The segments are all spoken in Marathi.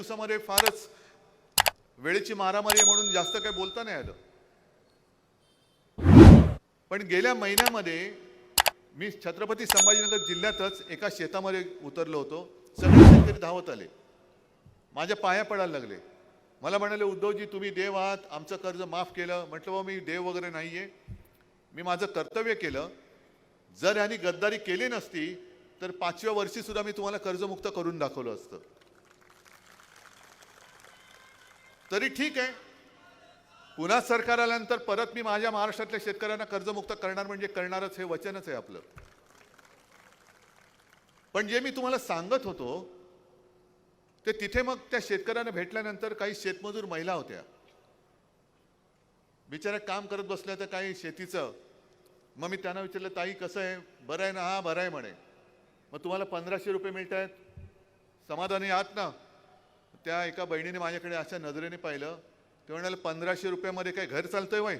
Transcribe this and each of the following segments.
दिवसामध्ये फारच वेळेची मारामारी म्हणून जास्त काही बोलता नाही आलं. पण गेल्या महिन्यामध्ये मी छत्रपती संभाजीनगर जिल्ह्यातच एका शेतामध्ये उतरलो होतो. सगळे शेतकरी धावत आले. माझ्या पाया पडायला लागले. मला म्हणाले उद्धवजी तुम्ही देव आहात आमचं कर्ज माफ केलं. म्हटलं बा मी देव वगैरे नाही आहे मी माझं कर्तव्य केलं. जर यांनी गद्दारी केली नसती तर पाचव्या वर्षी सुद्धा मी तुम्हाला कर्जमुक्त करून दाखवलं असतं. तरी ठीक आहे. पुन्हा सरकार आल्यानंतर परत मी माझ्या महाराष्ट्रातल्या शेतकऱ्यांना कर्जमुक्त करणार म्हणजे करणारच हे वचनच आहे आपलं. पण जे मी तुम्हाला सांगत होतो ते तिथे मग त्या शेतकऱ्यांना भेटल्यानंतर काही शेतमजूर महिला होत्या. बिचाऱ्या काम करत बसल्या तर काही शेतीचं. मग मी त्यांना विचारलं ताई कसं आहे? बरं आहे ना हा बरं आहे म्हणे. मग तुम्हाला पंधराशे रुपये मिळत आहेत समाधानी आहात ना? त्या एका बहिणीने माझ्याकडे अशा नजरेने पाहिलं. ते म्हणाले पंधराशे रुपयामध्ये काय घर चालतंय वय?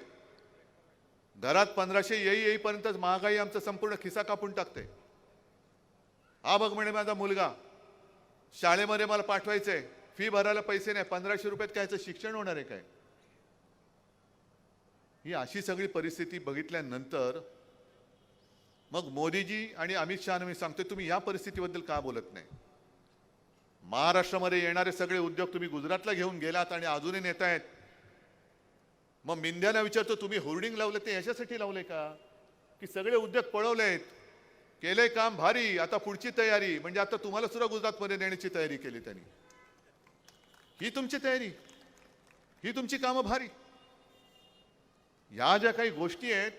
घरात पंधराशे येई येईपर्यंतच महागाई आमचा संपूर्ण खिसा कापून टाकते. हा बघ म्हणे माझा मुलगा शाळेमध्ये मला पाठवायचंय. फी भरायला पैसे नाही. पंधराशे रुपयात काय शिक्षण होणार आहे काय? ही अशी सगळी परिस्थिती बघितल्यानंतर मग मोदीजी आणि अमित शहानं मी सांगते तुम्ही या परिस्थितीबद्दल का बोलत नाही? महाराष्ट्रामध्ये येणारे सगळे उद्योग तुम्ही गुजरातला घेऊन गेलात आणि अजूनही नेत आहेत. मग मिंध्याला विचारतो तुम्ही होर्डिंग लावलं ते याच्यासाठी लावले का? की सगळे उद्योग पळवलेत. केले काम भारी आता पुढची तयारी. म्हणजे आता तुम्हाला सुद्धा गुजरातमध्ये नेण्याची तयारी केली त्यांनी. ही तुमची तयारी. ही तुमची कामं भारी. या ज्या काही गोष्टी आहेत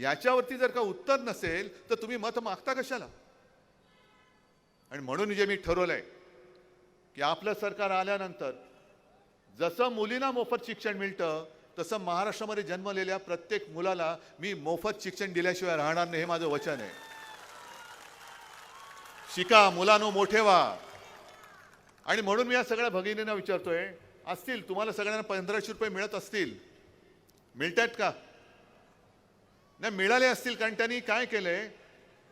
याच्यावरती जर का उत्तर नसेल तर तुम्ही मत मागता कशाला? आणि म्हणून जे मी ठरवलंय की आपलं सरकार आल्यानंतर जसं मुलींना मोफत शिक्षण मिळतं तसं महाराष्ट्रामध्ये जन्मलेल्या प्रत्येक मुलाला मी मोफत शिक्षण दिल्याशिवाय राहणार नाही हे माझं वचन आहे. शिका मुलांनो मोठे व्हा. आणि म्हणून मी या सगळ्या भगिनींना विचारतोय असतील तुम्हाला सगळ्यांना पंधराशे रुपये मिळत असतील. मिळत आहेत का? नाही मिळाले असतील कारण त्यांनी काय केलंय?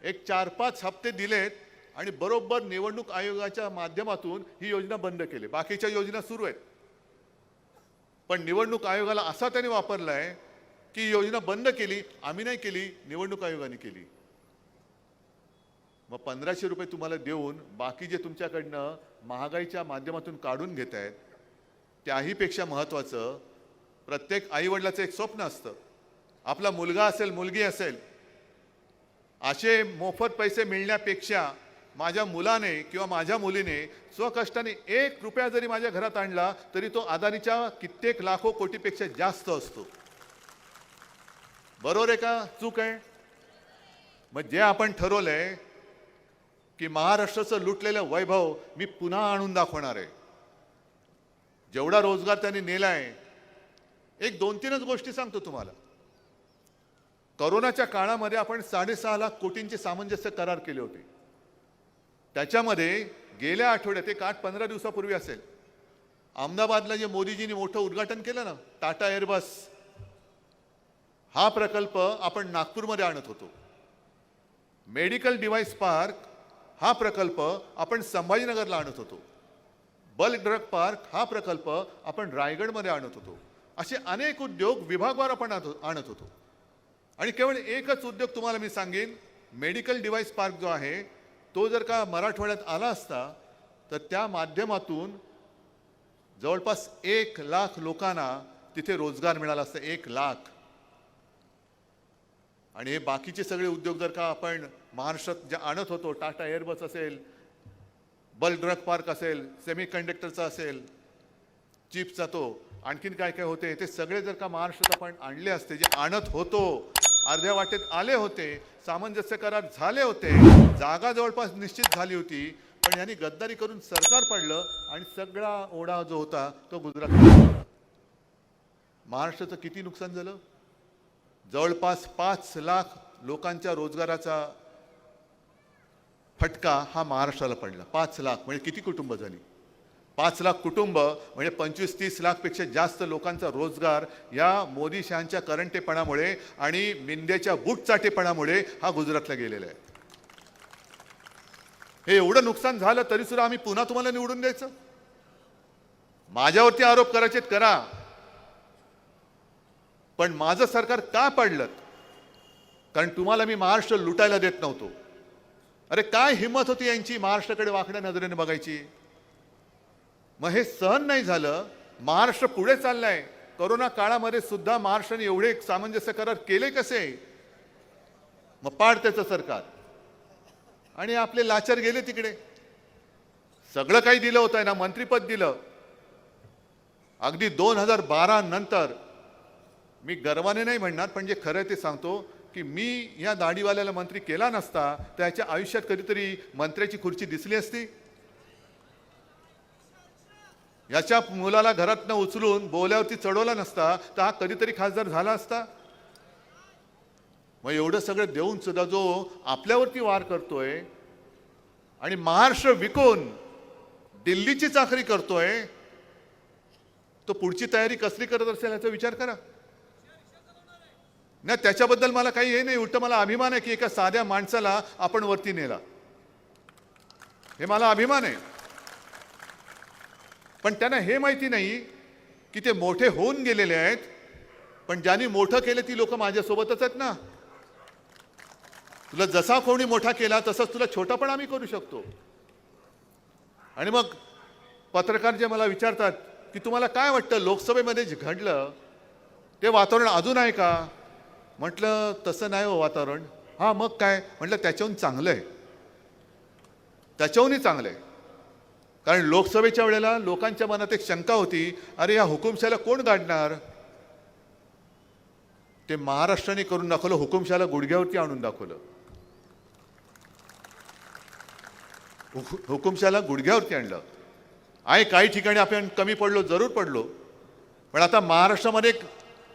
एक चार पाच हप्ते दिलेत आणि बरोबर निवडणूक आयोगाच्या माध्यमातून ही योजना बंद केली. बाकीच्या योजना सुरू आहेत. पण निवडणूक आयोगाला असा त्यांनी वापरलाय की योजना बंद केली आम्ही नाही केली निवडणूक आयोगाने केली. मग पंधराशे रुपये तुम्हाला देऊन बाकी जे तुमच्याकडनं महागाईच्या माध्यमातून काढून घेत आहेत त्याहीपेक्षा महत्त्वाचं प्रत्येक आईवडिलाचं एक स्वप्न असतं. आपला मुलगा असेल मुलगी असेल असे मोफत पैसे मिळण्यापेक्षा माझ्या मुलाने किंवा माझ्या मुलीने स्वकष्टाने एक रुपया जरी माझ्या घरात आणला तरी तो अदानीच्या कित्येक लाखो कोटीपेक्षा जास्त असतो. बरोबर आहे का? चूक आहे? मग जे आपण ठरवलंय की महाराष्ट्राचं लुटलेलं वैभव मी पुन्हा आणून दाखवणार आहे. जेवढा रोजगार त्यांनी नेलाय एक दोन तीनच गोष्टी सांगतो तुम्हाला. करोनाच्या काळामध्ये आपण साडेसहा लाख कोटींचे सामंजस्य करार केले होते. त्याच्यामध्ये गेल्या आठवड्यात एक आठ पंधरा दिवसापूर्वी असेल अहमदाबादला जे मोदीजींनी मोठं उद्घाटन केलं ना टाटा एअरबस हा प्रकल्प आपण नागपूरमध्ये आणत होतो. मेडिकल डिव्हाइस पार्क हा प्रकल्प आपण संभाजीनगरला आणत होतो. बल्क ड्रग पार्क हा प्रकल्प आपण रायगडमध्ये आणत होतो. असे अनेक उद्योग विभागवार आपण आणत आणत होतो. आणि केवळ एकच उद्योग तुम्हाला मी सांगेन मेडिकल डिव्हाइस पार्क जो आहे तो जर का मराठवाड्यात आला असता तर त्या माध्यमातून जवळपास एक लाख लोकांना तिथे रोजगार मिळाला असता एक लाख. आणि हे बाकीचे सगळे उद्योग जर का आपण महाराष्ट्रात जे आणत होतो टाटा एअरबस असेल बल्क ड्रग पार्क असेल सेमी कंडक्टरचा असेल चिप्सचा तो आणखीन काय काय होते ते सगळे जर का महाराष्ट्रात आपण आणले असते जे आणत होतो अर्ध्या वाटेत आले होते सामंजस्य करार झाले होते जागा जवळपास निश्चित झाली होती पण यांनी गद्दारी करून सरकार पडलं आणि सगळा ओढा जो होता तो गुजरात महाराष्ट्राचं किती नुकसान झालं? जवळपास पाच लाख लोकांच्या रोजगाराचा फटका हा महाराष्ट्राला पडला. पाच लाख म्हणजे किती कुटुंब झाली? पाच लाख कुटुंब म्हणजे पंचवीस तीस लाखपेक्षा जास्त लोकांचा रोजगार या मोदी शहांच्या करंटेपणामुळे आणि मिंदेच्या बुटचाटेपणामुळे हा गुजरातला गेलेला आहे. हे एवढं नुकसान झालं तरी सुद्धा आम्ही पुन्हा तुम्हाला निवडून द्यायचं? माझ्यावरती आरोप करायचे करा. पण माझं सरकार का पडलं? कारण तुम्हाला मी महाराष्ट्र लुटायला देत नव्हतो. अरे काय हिंमत होती यांची महाराष्ट्राकडे वाकड्या नजरेने बघायची? मग हे सहन नाही झालं महाराष्ट्र पुढे चाललाय. करोना काळामध्ये सुद्धा महाराष्ट्राने एवढे सामंजस्य करार केले कसे? मग पाड त्याचं सरकार. आणि आपले लाचार गेले तिकडे. सगळं काही दिलं होतं ना मंत्रीपद दिलं. अगदी दोन हजार बारा नंतर मी गर्वाने नाही म्हणणार पण जे खरं ते सांगतो की मी या दाढीवाल्याला मंत्री केला नसता त्याच्या आयुष्यात कधीतरी मंत्र्याची खुर्ची दिसली असती. याच्या मुलाला घरातनं उचलून बोल्यावरती चढवला नसता तर हा कधीतरी खासदार झाला असता? मग एवढं सगळं देऊन सुद्धा जो आपल्यावरती वार करतोय आणि महाराष्ट्र विकून दिल्लीची चाकरी करतोय तो पुढची तयारी कसली करत असेल याचा विचार करा. नाही त्याच्याबद्दल मला काही हे नाही उलट मला अभिमान आहे की एका साध्या माणसाला आपण वरती नेला. हे मला अभिमान आहे. पण त्यांना हे माहिती नाही की ते मोठे होऊन गेलेले आहेत पण ज्यांनी मोठं केलं ती लोक माझ्यासोबतच आहेत ना. तुला जसा कोणी मोठा केला तसंच तुला छोटा पण आम्ही करू शकतो. आणि मग पत्रकार जे मला विचारतात की तुम्हाला काय वाटतं लोकसभेमध्ये जे घडलं ते वातावरण अजून आहे का? म्हटलं तसं नाही हो वातावरण. हां मग काय? म्हटलं त्याच्याहून चांगलं आहे. त्याच्याहूनही चांगलं आहे. कारण लोकसभेच्या वेळेला लोकांच्या मनात एक शंका होती अरे या हुकुमशाला कोण गाडणार? ते महाराष्ट्राने करून दाखवलं हुकुमशाला गुडघ्यावरती आणून दाखवलं. हुकु- हुकुमशाला गुडघ्यावरती आणलं. आहे काही ठिकाणी आपण कमी पडलो जरूर पडलो. पण आता महाराष्ट्रामध्ये एक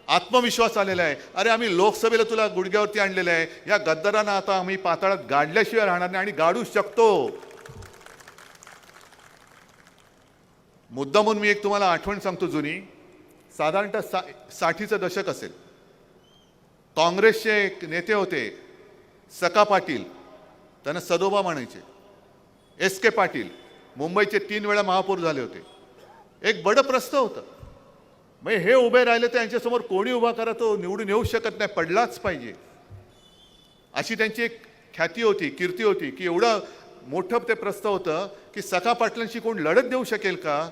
आत्मविश्वास आलेला आहे. अरे आम्ही लोकसभेला तुला गुडघ्यावरती आणलेलं आहे. या गद्दारांना आता आम्ही पाताळात गाडल्याशिवाय राहणार नाही आणि गाडू शकतो. मुद्दा म्हणून मी एक तुम्हाला आठवण सांगतो जुनी. साधारणतः सा साठीचं दशक असेल. काँग्रेसचे एक नेते होते सका पाटील. त्यांना सदोबा म्हणायचे. S K Patil. मुंबईचे तीन वेळा महापौर झाले होते. एक बडं प्रस्थ होतं. मग हे उभे राहिले तर यांच्यासमोर कोणी उभा करा तो निवडून येऊ शकत नाही पडलाच पाहिजे. अशी त्यांची एक ख्याती होती कीर्ती होती की एवढं मोठं ते प्रस्थ होतं की सखा पाटलांशी कोण लढत देऊ शकेल का?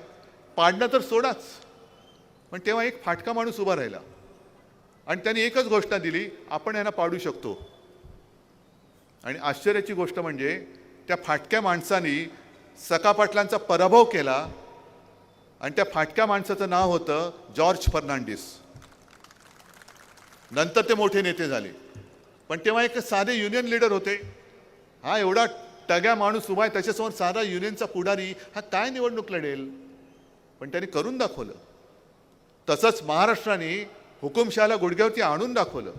पाडणं तर सोडाच. पण तेव्हा एक फाटका माणूस उभा राहिला. आणि त्यांनी एकच घोषणा दिली आपण यांना पाडू शकतो. आणि आश्चर्याची गोष्ट म्हणजे त्या फाटक्या माणसानी सका पाटलांचा पराभव केला आणि त्या फाटक्या माणसाचं नाव होतं जॉर्ज फर्नांडिस. नंतर ते मोठे नेते झाले. पण तेव्हा एक साधे युनियन लीडर होते. हा एवढा टग्या माणूस उभा आहे त्याच्यासमोर साधा युनियनचा पुढारी हा काय निवडणूक लढेल? पण त्यांनी करून दाखवलं. तसंच महाराष्ट्राने हुकुमशहाला गुडघ्यावरती आणून दाखवलं.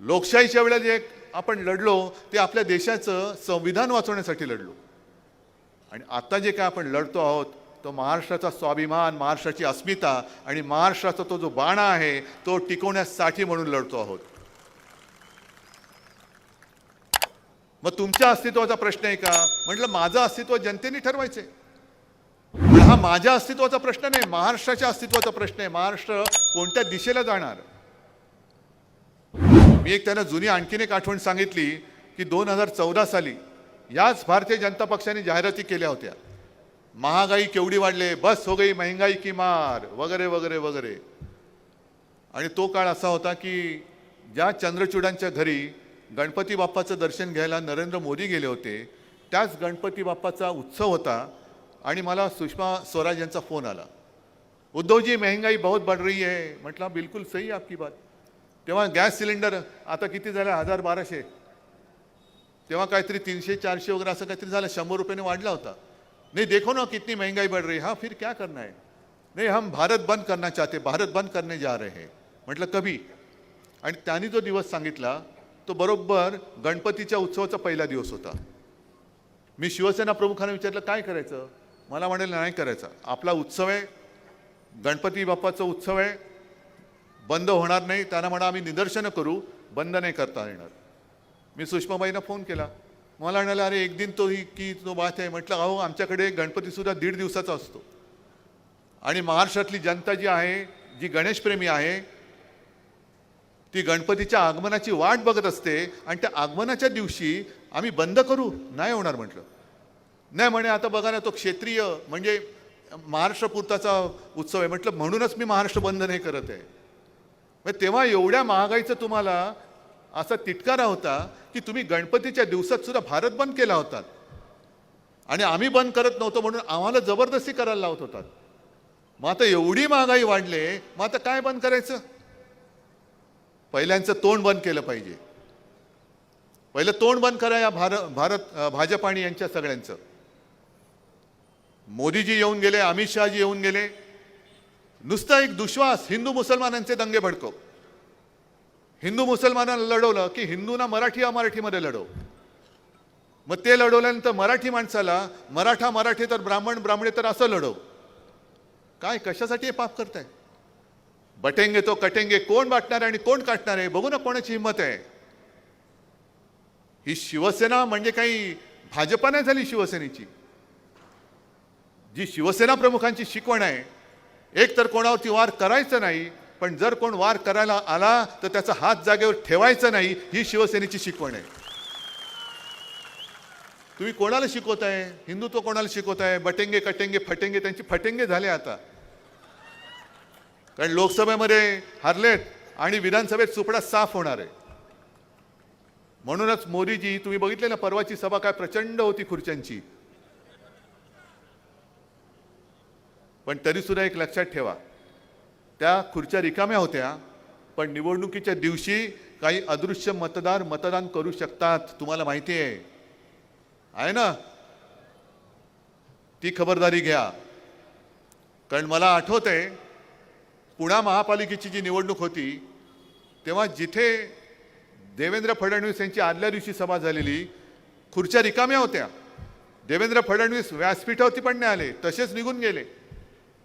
लोकशाहीच्या वेळेला जे आपण लढलो ते आपल्या देशाचं संविधान वाचवण्यासाठी लढलो. आणि आता जे काय आपण लढतो आहोत तो महाराष्ट्राचा स्वाभिमान महाराष्ट्राची अस्मिता आणि महाराष्ट्राचा तो जो बाणा आहे तो टिकवण्यासाठी म्हणून लढतो आहोत. मग तुमच्या अस्तित्वाचा प्रश्न आहे का? म्हटलं माझं अस्तित्व जनतेने ठरवायचं आहे हा माझ्या अस्तित्वाचा प्रश्न नाही महाराष्ट्राच्या अस्तित्वाचा प्रश्न आहे. महाराष्ट्र कोणत्या दिशेला जाणार? मी एक त्यांना जुनी आणखीन एक आठवण सांगितली की दोन हजार चौदा साली याच भारतीय जनता पक्षाने जाहिराती केल्या होत्या. महागाई केवढी वाढले बस हो गई महंगाई की मार वगैरे वगैरे वगैरे. आणि तो काळ असा होता की ज्या चंद्रचूडांच्या घरी गणपती बाप्पाचं दर्शन घ्यायला नरेंद्र मोदी गेले होते त्याच गणपती बाप्पाचा उत्सव होता आणि मला सुषमा स्वराज यांचा फोन आला. उद्धवजी महंगाई बहुत बढ़ रही है. म्हटलं बिलकुल सही आपकी बात. तेव्हा गॅस सिलेंडर आता किती झालं? हजार बाराशे. तेव्हा काहीतरी तीनशे चारशे वगैरे असं काहीतरी झालं. शंभर रुपयाने वाढला होता. नाही देखो ना कितनी महंगाई बढ़ रही हा. हाँ फिर क्या करना है? नाही हम भारत बंद करना चाहते भारत बंद करने जा रहे हैं. म्हटलं कभी? आणि त्यांनी जो दिवस सांगितला तो बरोबर गणपतीच्या उत्सवाचा पहिला दिवस होता. मी शिवसेना प्रमुखांना विचारलं काय करायचं? मला म्हणेल नाही करायचा. आपला उत्सव आहे. गणपती बाप्पाचा उत्सव आहे. बंद होणार नाही. त्यांना म्हणा आम्ही निदर्शनं करू. बंद नाही करता येणार. मी सुषमाबाईंना फोन केला. मला म्हणाला अरे एक दिन तो ही की तो बात आहे. म्हटलं अहो आमच्याकडे गणपतीसुद्धा दीड दिवसाचा असतो. आणि महाराष्ट्रातली जनता जी आहे जी गणेशप्रेमी आहे ती गणपतीच्या आगमनाची वाट बघत असते आणि त्या आगमनाच्या दिवशी आम्ही बंद करू. नाही होणार म्हटलं. नाही म्हणे आता बघा ना तो क्षेत्रीय म्हणजे महाराष्ट्रपुरताचा उत्सव आहे. म्हटलं म्हणूनच मी महाराष्ट्र बंद नाही करत आहे. मग तेव्हा एवढ्या महागाईचं तुम्हाला असा तिटकारा होता की तुम्ही गणपतीच्या दिवसात सुद्धा भारत बंद केला होता आणि आम्ही बंद करत नव्हतो म्हणून आम्हाला जबरदस्ती करायला लावत होतात. मग आता एवढी महागाई वाढले मग आता काय बंद करायचं? पहिल्यांचं तोंड बंद केलं पाहिजे. पहिलं तोंड बंद करा या भारत भारत भाजप आणि यांच्या सगळ्यांचं. मोदीजी येऊन गेले अमित शहाजी येऊन गेले. नुसता एक दुश्वास हिंदू मुसलमानांचे दंगे भडकव. हिंदू मुसलमानांना लढवलं की हिंदूंना मराठी अमराठीमध्ये लढव. मग ते लढवल्यानंतर मराठी माणसाला मराठा मराठी तर ब्राह्मण ब्राह्मणे तर असं लढव. काय कशासाठी हे पाप करताय? बटेंगे तो कटेंगे कोण वाटणार आहे आणि कोण काटणार आहे बघू ना कोणाची हिंमत आहे. ही शिवसेना म्हणजे काही भाजपा नाही झाली शिवसेनेची. जी शिवसेना प्रमुखांची शिकवण आहे एक तर कोणावरती वार करायचं नाही पण जर कोण वार करायला आला तर त्याचा हात जागेवर ठेवायचा नाही ही शिवसेनेची शिकवण आहे. तुम्ही कोणाला शिकवताय? हिंदुत्व कोणाला शिकवताय? बटेंगे कटेंगे फटेंगे त्यांची फटेंगे झाले आता. कारण लोकसभेमध्ये हरलेत आणि विधानसभेत सुपडा साफ होणार आहे. म्हणूनच मोदीजी तुम्ही बघितले ना परवाची सभा काय प्रचंड होती खुर्च्यांची. पण तरीसुद्धा एक लक्षात ठेवा. त्या खुर्च्या रिकाम्या होत्या पण निवडणुकीच्या दिवशी काही अदृश्य मतदार मतदान करू शकतात तुम्हाला माहिती आहे. आहे ना? ती खबरदारी घ्या. कारण मला आठवत आहे पुणा महापालिकेची जी निवडणूक होती तेव्हा जिथे देवेंद्र फडणवीस यांची आदल्या दिवशी सभा झालेली खुर्च्या रिकाम्या होत्या. देवेंद्र फडणवीस व्यासपीठावरती पण नाही आले तसेच निघून गेले.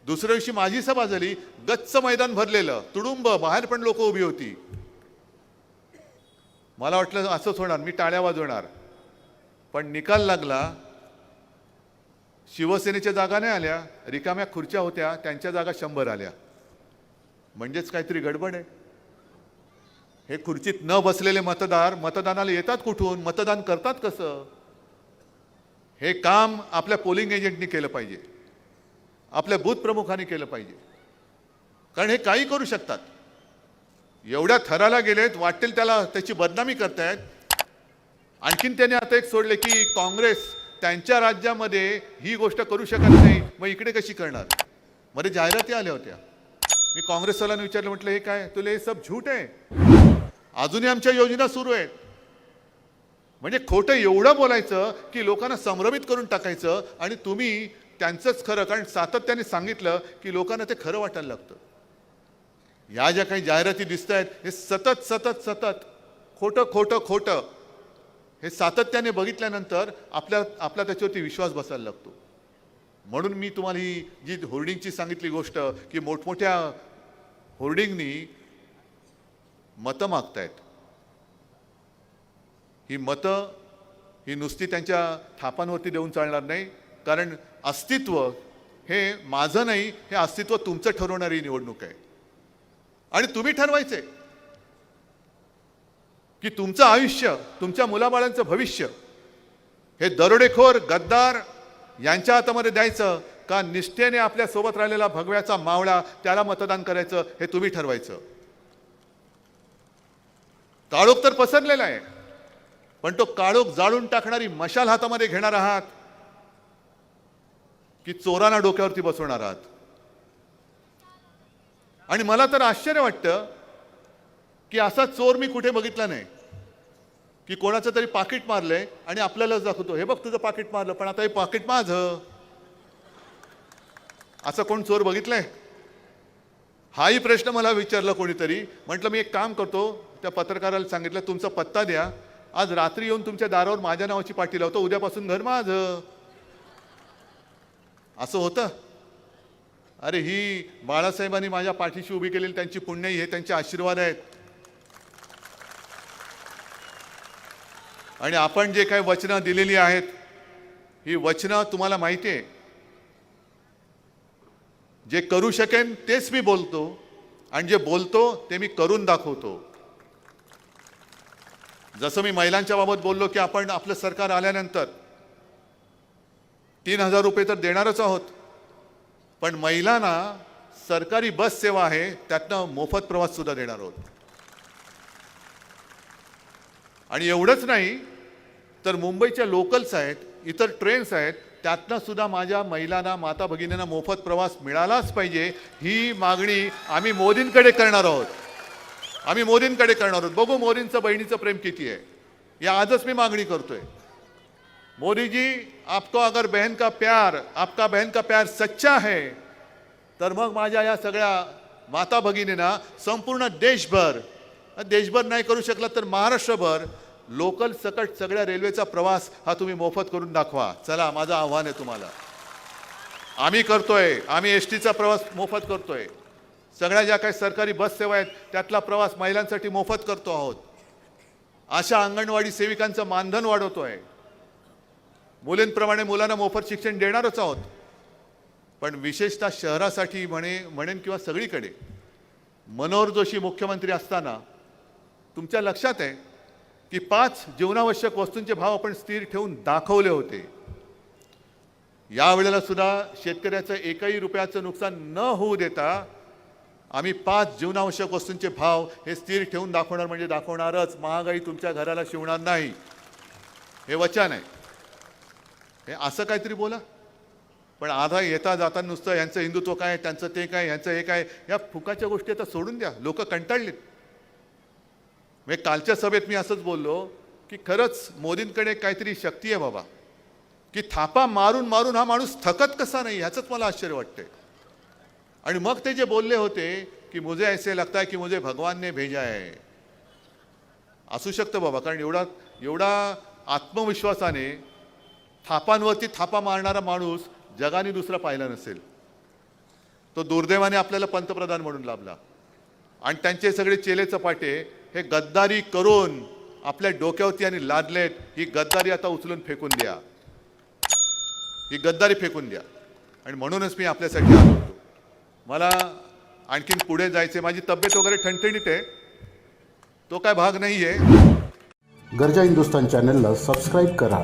दुसऱ्या दिवशी माझी सभा झाली गच्च मैदान भरलेलं तुडुंब बाहेर पण लोक उभी होती. मला वाटलं असंच होणार मी टाळ्या वाजवणार. पण निकाल लागला शिवसेनेच्या जागा नाही आल्या रिकाम्या खुर्च्या होत्या त्यांच्या जागा शंभर आल्या. म्हणजेच काहीतरी गडबड आहे. हे खुर्चीत न बसलेले मतदार मतदानाला येतात कुठून मतदान करतात कसं? हे काम आपल्या पोलिंग एजंटनी केलं पाहिजे. आपल्या बूथ प्रमुखाने केलं पाहिजे. कारण हे काही करू शकतात. एवढ्या थराला गेलेत वाटेल त्याला त्याची बदनामी करतायत. आणखीन त्याने आता एक सोडले की काँग्रेस त्यांच्या राज्यामध्ये ही गोष्ट करू शकत नाही मग इकडे कशी करणार? मध्ये जाहिराती आल्या होत्या. मी काँग्रेसवाल्यांना विचारलं म्हटलं हे काय? तुला हे सब झूट आहे? अजूनही आमच्या योजना सुरू आहेत. म्हणजे खोटं एवढं बोलायचं की लोकांना संभ्रमित करून टाकायचं आणि तुम्ही त्यांचंच खरं कारण सातत्याने सांगितलं की लोकांना ते खरं वाटायला लागतं. या ज्या काही जाहिराती दिसत आहेत हे सतत सतत सतत खोटं खोटं खोटं हे सातत्याने बघितल्यानंतर आपल्या आपला त्याच्यावरती विश्वास बसायला लागतो. म्हणून मी तुम्हाला ही जी होर्डिंगची सांगितली गोष्ट की मोठमोठ्या होर्डिंगनी मतं मागतायत. ही मतं ही नुसती त्यांच्या थापांवरती देऊन चालणार नाही. कारण अस्तित्व हे माझं नाही हे अस्तित्व तुमचं ठरवणारी निवडणूक आहे. आणि तुम्ही ठरवायचे की तुमचं आयुष्य तुमच्या मुलाबाळांचं भविष्य हे दरोडेखोर गद्दार यांच्या हातामध्ये द्यायचं का निष्ठेने आपल्यासोबत राहिलेला भगव्याचा मावळा त्याला मतदान करायचं हे तुम्ही ठरवायचं? काळोख तर पसरलेला आहे पण तो काळोख जाळून टाकणारी मशाल हातामध्ये घेणार आहात. की चोरांना डोक्यावरती बसवणार आहात. आणि मला तर आश्चर्य वाटतं की असा चोर मी कुठे बघितला नाही की कोणाचं तरी पाकिट मारलंय आणि आपल्यालाच दाखवतो. हे बघ तुझं पाकिट मारलं पण आता हे पाकिट माझं. असं कोण चोर बघितलंय? हाही प्रश्न मला विचारला कोणीतरी. म्हटलं मी एक काम करतो. त्या पत्रकाराला सांगितलं तुमचा पत्ता द्या. आज रात्री येऊन तुमच्या दारावर माझ्या नावाची पाठी लावतो. उद्यापासून घर माझं. असं होतं. अरे ही बाळासाहेबांनी माझ्या पाठीशी उभी केलेली त्यांची पुण्य हे त्यांचे आशीर्वाद आहेत. आणि आपण जे काही वचनं दिलेली आहेत ही वचनं तुम्हाला माहिती आहे. जे करू शकेन तेच मी बोलतो आणि जे बोलतो ते मी करून दाखवतो. जसं मी महिलांच्या बाबत बोललो की आपण आपलं सरकार आल्यानंतर तीन हजार रुपये तर देणारच आहोत. पण महिलांना सरकारी बस सेवा आहे त्यातनं मोफत प्रवास सुद्धा देणार आहोत. आणि एवढंच नाही तर मुंबईच्या लोकल्स आहेत इतर ट्रेन्स आहेत त्यातनं सुद्धा माझ्या महिलांना माता भगिनींना मोफत प्रवास मिळालाच पाहिजे ही मागणी आम्ही मोदींकडे करणार आहोत. आम्ही मोदींकडे करणार आहोत. बघू मोदींचं बहिणीचं प्रेम किती आहे. या आजच मी मागणी करतोय. मोदी जी आपको अगर बहन का प्यार आपका बहन का प्यार सच्चा है तर मग माझ्या या सगळ्या माता भगिनींना संपूर्ण देशभर देशभर नाही करू शकला तर महाराष्ट्रभर लोकल सकट सगळ्या रेल्वेचा प्रवास हा तुम्ही मोफत करून दाखवा. चला माझं आव्हान आहे तुम्हाला. आम्ही करतोय आम्ही एस टीचा प्रवास मोफत करतोय. सगळ्या ज्या काही सरकारी बस सेवा आहेत त्यातला प्रवास महिलांसाठी मोफत करतो आहोत. अशा अंगणवाडी सेविकांचं मानधन वाढवतो आहे मुलींप्रमाणे मुलांना मोफत शिक्षण देणारच आहोत. पण विशेषतः शहरासाठी म्हणे म्हणेन किंवा सगळीकडे मनोहर जोशी मुख्यमंत्री असताना तुमच्या लक्षात आहे की पाच जीवनावश्यक वस्तूंचे भाव आपण स्थिर ठेवून दाखवले होते. यावेळेला सुद्धा शेतकऱ्याचं एकही रुपयाचं नुकसान न होऊ देता आम्ही पाच जीवनावश्यक वस्तूंचे भाव हे स्थिर ठेवून दाखवणार म्हणजे दाखवणारच. महागाई तुमच्या घराला शिवणार नाही. हे वचन आहे. हे असं काहीतरी बोला. पण आधा येता जाता नुसतं यांचं हिंदुत्व काय त्यांचं ते काय यांचं हे काय या फुकाच्या गोष्टी आता सोडून द्या. लोक कंटाळले म्हणजे कालच्या सभेत मी असंच बोललो की खरंच मोदींकडे काहीतरी शक्ती आहे बाबा. की थापा मारून मारून हा माणूस थकत कसा नाही ह्याचंच मला आश्चर्य वाटतंय. आणि मग ते जे बोलले होते की मुझे ऐसे लगता है की मुझे भगवान ने भेजा आहे असू शकतं बाबा कारण एवढा एवढा आत्मविश्वासाने थापांवरती थापा मारणारा माणूस जगाने दुसरा पाहिला नसेल. तो दुर्दैवाने आपल्याला पंतप्रधान म्हणून लाभला. आणि त्यांचे सगळे चेले चपाटे हे गद्दारी करून आपल्या डोक्यावरती आणि लादलेत ही गद्दारी आता उचलून फेकून द्या. ही गद्दारी फेकून द्या. आणि म्हणूनच मी आपल्यासाठी आलो होतो. मला आणखीन पुढे जायचे माझी तब्येत वगैरे ठणठणीत आहे. तो काय भाग नाही आहे गरजा हिंदुस्तान चॅनलला सबस्क्राईब करा.